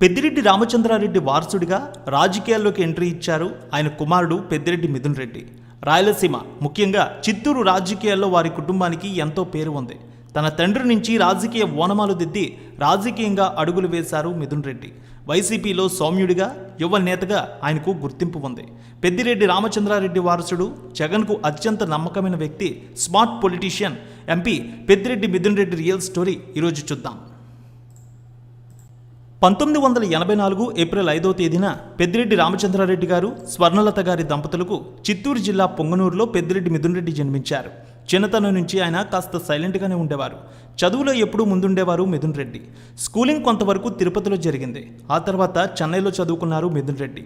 పెద్దిరెడ్డి రామచంద్రారెడ్డి వారసుడిగా రాజకీయాల్లోకి ఎంట్రీ ఇచ్చారు ఆయన కుమారుడు పెద్దిరెడ్డి మిథున్ రెడ్డి. రాయలసీమ ముఖ్యంగా చిత్తూరు రాజకీయాల్లో వారి కుటుంబానికి ఎంతో పేరు ఉంది. తన తండ్రి నుంచి రాజకీయ ఓనమాలు దిద్ది రాజకీయంగా అడుగులు వేశారు మిథున్ రెడ్డి. వైసీపీలో సౌమ్యుడిగా యువ నేతగా ఆయనకు గుర్తింపు ఉంది. పెద్దిరెడ్డి రామచంద్రారెడ్డి వారసుడు జగన్కు అత్యంత నమ్మకమైన వ్యక్తి smart politician MP Peddireddy Mithun Reddy real story ఈరోజు చూద్దాం. పంతొమ్మిది వందల ఎనభై నాలుగు ఏప్రిల్ ఐదో తేదీన పెద్దిరెడ్డి రామచంద్రారెడ్డి గారు స్వర్ణలత గారి దంపతులకు చిత్తూరు జిల్లా పొంగనూరులో పెద్దిరెడ్డి మిథున్ రెడ్డి జన్మించారు. చిన్నతనం నుంచి ఆయన కాస్త సైలెంట్గానే ఉండేవారు. చదువులో ఎప్పుడూ ముందుండేవారు మిథున్ రెడ్డి స్కూలింగ్ కొంతవరకు తిరుపతిలో జరిగింది. ఆ తర్వాత చెన్నైలో చదువుకున్నారు మిథున్ రెడ్డి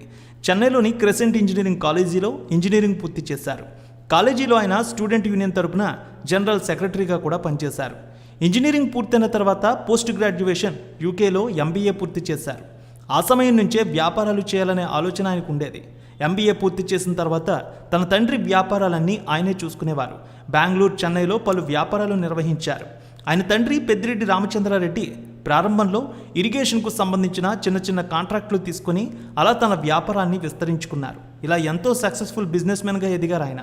చెన్నైలోని క్రెసెంట్ ఇంజనీరింగ్ కాలేజీలో ఇంజనీరింగ్ పూర్తి చేశారు. కాలేజీలో ఆయన స్టూడెంట్ యూనియన్ తరపున జనరల్ సెక్రటరీగా కూడా పనిచేశారు. ఇంజనీరింగ్ పూర్తయిన తర్వాత పోస్ట్ గ్రాడ్యుయేషన్ యూకేలో ఎంబీఏ పూర్తి చేశారు. ఆ సమయం నుంచే వ్యాపారాలు చేయాలనే ఆలోచన ఆయనకు ఉండేది ఎంబీఏ పూర్తి చేసిన తర్వాత తన తండ్రి వ్యాపారాలన్నీ ఆయనే చూసుకునేవారు. బెంగళూరు చెన్నైలో పలు వ్యాపారాలు నిర్వహించారు. ఆయన తండ్రి పెద్దిరెడ్డి రామచంద్రారెడ్డి ప్రారంభంలో ఇరిగేషన్కు సంబంధించిన చిన్న చిన్న కాంట్రాక్టులు తీసుకొని అలా తన వ్యాపారాన్ని విస్తరించుకున్నారు. ఇలా ఎంతో సక్సెస్ఫుల్ బిజినెస్ మెన్గా ఎదిగారు ఆయన.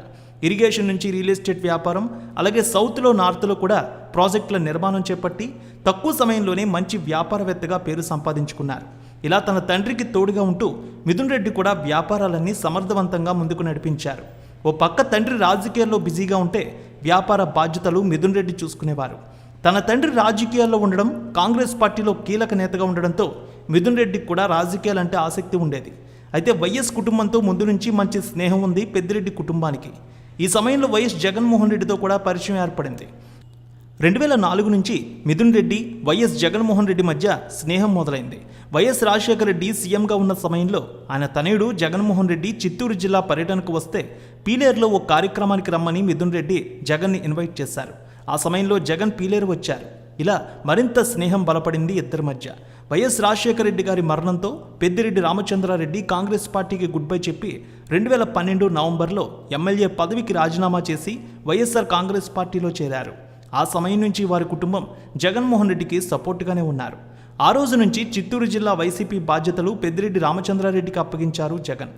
ఇరిగేషన్ నుంచి రియల్ ఎస్టేట్ వ్యాపారం అలాగే సౌత్లో నార్త్లో కూడా ప్రాజెక్టుల నిర్మాణం చేపట్టి తక్కువ సమయంలోనే మంచి వ్యాపారవేత్తగా పేరు సంపాదించుకున్నారు. ఇలా తన తండ్రికి తోడుగా ఉంటూ మిథున్ రెడ్డి కూడా వ్యాపారాలన్నీ సమర్థవంతంగా ముందుకు నడిపించారు. ఓ పక్క తండ్రి రాజకీయాల్లో బిజీగా ఉంటే వ్యాపార బాధ్యతలు మిథున్ రెడ్డి చూసుకునేవారు. తన తండ్రి రాజకీయాల్లో ఉండడం కాంగ్రెస్ పార్టీలో కీలక నేతగా ఉండడంతో మిథున్ రెడ్డికి కూడా రాజకీయాలంటే ఆసక్తి ఉండేది. అయితే వైఎస్ కుటుంబంతో ముందు నుంచి మంచి స్నేహం ఉంది పెద్దిరెడ్డి కుటుంబానికి. ఈ సమయంలో వైఎస్ జగన్మోహన్ రెడ్డితో కూడా పరిచయం ఏర్పడింది. రెండు వేల నాలుగు నుంచి మిథున్ రెడ్డి వైఎస్ జగన్మోహన్ రెడ్డి మధ్య స్నేహం మొదలైంది. వైఎస్ రాజశేఖర రెడ్డి సీఎంగా ఉన్న సమయంలో ఆయన తనయుడు జగన్మోహన్ రెడ్డి చిత్తూరు జిల్లా పర్యటనకు వస్తే పీలేరులో ఓ కార్యక్రమానికి రమ్మని మిథున్ రెడ్డి జగన్ని ఇన్వైట్ చేశారు. ఆ సమయంలో జగన్ పీలేరు వచ్చారు. ఇలా మరింత స్నేహం బలపడింది ఇద్దరి మధ్య. వైఎస్ రాజశేఖర రెడ్డి గారి మరణంతో పెద్దిరెడ్డి రామచంద్రారెడ్డి కాంగ్రెస్ పార్టీకి గుడ్ బై చెప్పి రెండు వేల పన్నెండు నవంబర్లో ఎమ్మెల్యే పదవికి రాజీనామా చేసి వైఎస్ఆర్ కాంగ్రెస్ పార్టీలో చేరారు. ఆ సమయం నుంచి వారి కుటుంబం జగన్మోహన్ రెడ్డికి సపోర్టుగానే ఉన్నారు. ఆ రోజు నుంచి చిత్తూరు జిల్లా వైసీపీ బాధ్యతలు పెద్దిరెడ్డి రామచంద్రారెడ్డికి అప్పగించారు జగన్.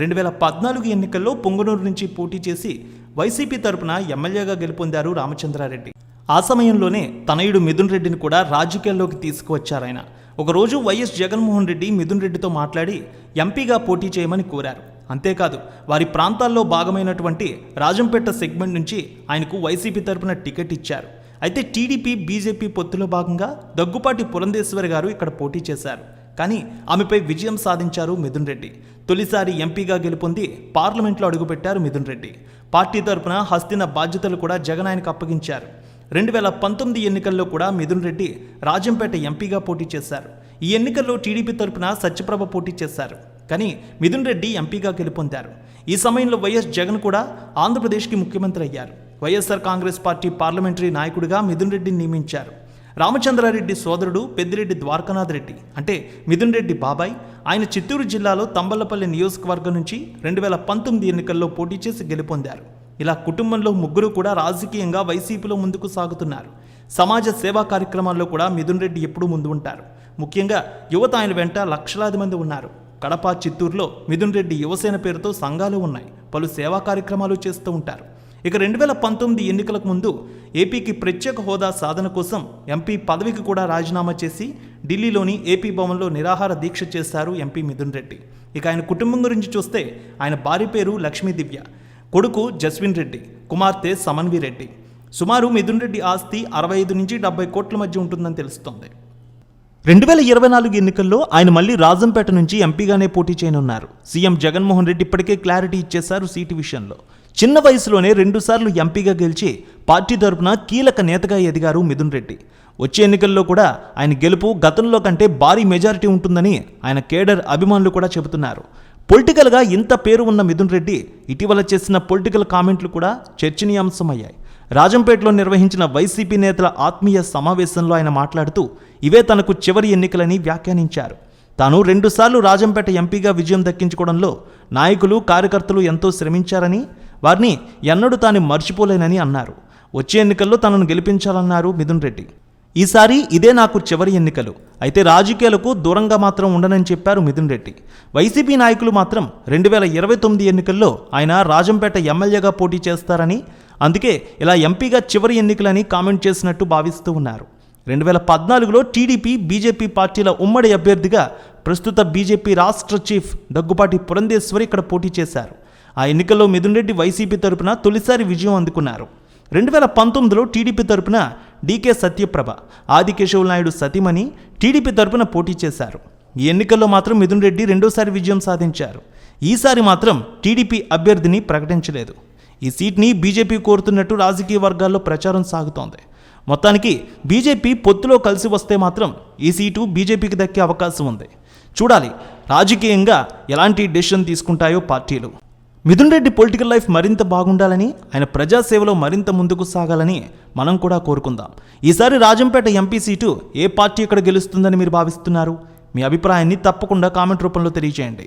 రెండు వేల పద్నాలుగు ఎన్నికల్లో పొంగనూరు నుంచి పోటీ చేసి వైసీపీ తరపున ఎమ్మెల్యేగా గెలుపొందారు రామచంద్రారెడ్డి. ఆ సమయంలోనే తనయుడు మిథున్ రెడ్డిని కూడా రాజకీయాల్లోకి తీసుకువచ్చారాయన. ఒకరోజు వైఎస్ జగన్మోహన్ రెడ్డి మిథున్ రెడ్డితో మాట్లాడి ఎంపీగా పోటీ చేయమని కోరారు. అంతేకాదు వారి ప్రాంతాల్లో భాగమైనటువంటి రాజంపేట సెగ్మెంట్ నుంచి ఆయనకు వైసీపీ తరపున టికెట్ ఇచ్చారు. అయితే టీడీపీ బీజేపీ పొత్తులో భాగంగా దగ్గుపాటి పురంధేశ్వరి గారు ఇక్కడ పోటీ చేశారు. కానీ ఆమెపై విజయం సాధించారు మిథున్ రెడ్డి. తొలిసారి ఎంపీగా గెలుపొంది పార్లమెంట్లో అడుగుపెట్టారు మిథున్ రెడ్డి. పార్టీ తరపున హస్తిన బాధ్యతలు కూడా జగన్ ఆయనకు అప్పగించారు. రెండు వేల పంతొమ్మిది ఎన్నికల్లో కూడా మిథున్ రెడ్డి రాజంపేట ఎంపీగా పోటీ చేశారు. ఈ ఎన్నికల్లో టీడీపీ తరపున సత్యప్రభ పోటీ చేశారు. కానీ మిథున్ రెడ్డి ఎంపీగా గెలుపొందారు. ఈ సమయంలో వైఎస్ జగన్ కూడా ఆంధ్రప్రదేశ్కి ముఖ్యమంత్రి అయ్యారు. వైఎస్ఆర్ కాంగ్రెస్ పార్టీ పార్లమెంటరీ నాయకుడిగా మిథున్ రెడ్డిని నియమించారు. రామచంద్రారెడ్డి సోదరుడు పెద్దిరెడ్డి ద్వారకానాథ్ రెడ్డి అంటే మిథున్ రెడ్డి బాబాయ్ ఆయన చిత్తూరు జిల్లాలో తంబలపల్లి నియోజకవర్గం నుంచి రెండు వేల పంతొమ్మిది ఎన్నికల్లో పోటీ చేసి గెలుపొందారు. ఇలా కుటుంబంలో ముగ్గురు కూడా రాజకీయంగా వైసీపీలో ముందుకు సాగుతున్నారు. సమాజ సేవా కార్యక్రమాల్లో కూడా మిథున్ రెడ్డి ఎప్పుడూ ముందు ఉంటారు. ముఖ్యంగా యువత ఆయన వెంట లక్షలాది మంది ఉన్నారు. కడప చిత్తూరులో మిథున్ రెడ్డి యువసేన పేరుతో సంఘాలు ఉన్నాయి. పలు సేవా కార్యక్రమాలు చేస్తూ ఉంటారు. ఇక రెండు వేల పంతొమ్మిది ఎన్నికలకు ముందు ఏపీకి ప్రత్యేక హోదా సాధన కోసం ఎంపీ పదవికి కూడా రాజీనామా చేసి ఢిల్లీలోని ఏపీ భవన్లో నిరాహార దీక్ష చేశారు ఎంపీ మిథున్ రెడ్డి. ఇక ఆయన కుటుంబం గురించి చూస్తే ఆయన భార్య పేరు లక్ష్మీ దివ్య కొడుకు జస్విన్ రెడ్డి కుమార్తె సమన్వి రెడ్డి. సుమారు మిథున్ రెడ్డి ఆస్తి అరవై ఐదు నుంచి డెబ్బై కోట్ల మధ్య ఉంటుందని తెలుస్తోంది. రెండు వేల ఇరవై నాలుగు ఎన్నికల్లో ఆయన మళ్ళీ రాజంపేట నుంచి ఎంపీగానే పోటీ చేయనున్నారు. సీఎం జగన్మోహన్ రెడ్డి ఇప్పటికే క్లారిటీ ఇచ్చేశారు సీటు విషయంలో. చిన్న వయసులోనే రెండుసార్లు ఎంపీగా గెలిచి పార్టీ తరపున కీలక నేతగా ఎదిగారు మిథున్ రెడ్డి. వచ్చే ఎన్నికల్లో కూడా ఆయన గెలుపు గతంలో కంటే భారీ మెజారిటీ ఉంటుందని ఆయన కేడర్ అభిమానులు కూడా చెబుతున్నారు. పొలిటికల్గా ఇంత పేరు ఉన్న మిథున్ రెడ్డి ఇటీవల చేసిన పొలిటికల్ కామెంట్లు కూడా చర్చనీయాంశమయ్యాయి. రాజంపేటలో నిర్వహించిన వైసీపీ నేతల ఆత్మీయ సమావేశంలో ఆయన మాట్లాడుతూ ఇవే తనకు చివరి ఎన్నికలని వ్యాఖ్యానించారు. తాను రెండుసార్లు రాజంపేట ఎంపీగా విజయం దక్కించుకోవడంలో నాయకులు కార్యకర్తలు ఎంతో శ్రమించారని వారిని ఎన్నడూ తాను మర్చిపోలేనని అన్నారు. వచ్చే ఎన్నికల్లో తనను గెలిపించాలన్నారు మిథున్ రెడ్డి. ఈసారి ఇదే నాకు చివరి ఎన్నికలు. అయితే రాజకీయాలకు దూరంగా మాత్రం ఉండనని చెప్పారు మిథున్ రెడ్డి. వైసీపీ నాయకులు మాత్రం రెండు వేల ఇరవై తొమ్మిది ఎన్నికల్లో ఆయన రాజంపేట ఎమ్మెల్యేగా పోటీ చేస్తారని అందుకే ఇలా ఎంపీగా చివరి ఎన్నికలని కామెంట్ చేసినట్టు భావిస్తూ ఉన్నారు. రెండు వేల పద్నాలుగులో టీడీపీ బీజేపీ పార్టీల ఉమ్మడి అభ్యర్థిగా ప్రస్తుత బీజేపీ రాష్ట్ర చీఫ్ దగ్గుపాటి పురంధేశ్వరి ఇక్కడ పోటీ చేశారు. ఆ ఎన్నికల్లో మిథున్రెడ్డి వైసీపీ తరపున తొలిసారి విజయం అందుకున్నారు. రెండు వేల పంతొమ్మిదిలో టీడీపీ తరపున డీకే సత్యప్రభ ఆదికేశవుల నాయుడు సతీమణి టీడీపీ తరపున పోటీ చేశారు. ఈ ఎన్నికల్లో మాత్రం మిథున్ రెడ్డి రెండోసారి విజయం సాధించారు. ఈసారి మాత్రం టీడీపీ అభ్యర్థిని ప్రకటించలేదు. ఈ సీట్ని బీజేపీ కోరుతున్నట్టు రాజకీయ వర్గాల్లో ప్రచారం సాగుతోంది. మొత్తానికి బీజేపీ పొత్తులో కలిసి వస్తే మాత్రం ఈ సీటు బీజేపీకి దక్కే అవకాశం ఉంది. చూడాలి రాజకీయంగా ఎలాంటి డెసిషన్ తీసుకుంటాయో పార్టీలు. మిథున్ రెడ్డి పొలిటికల్ లైఫ్ మరింత బాగుండాలని ఆయన ప్రజాసేవలో మరింత ముందుకు సాగాలని మనం కూడా కోరుకుందాం. ఈసారి రాజంపేట ఎంపీ సీటు ఏ పార్టీ ఇక్కడ గెలుస్తుందని మీరు భావిస్తున్నారు? మీ అభిప్రాయాన్ని తప్పకుండా కామెంట్ రూపంలో తెలియజేయండి.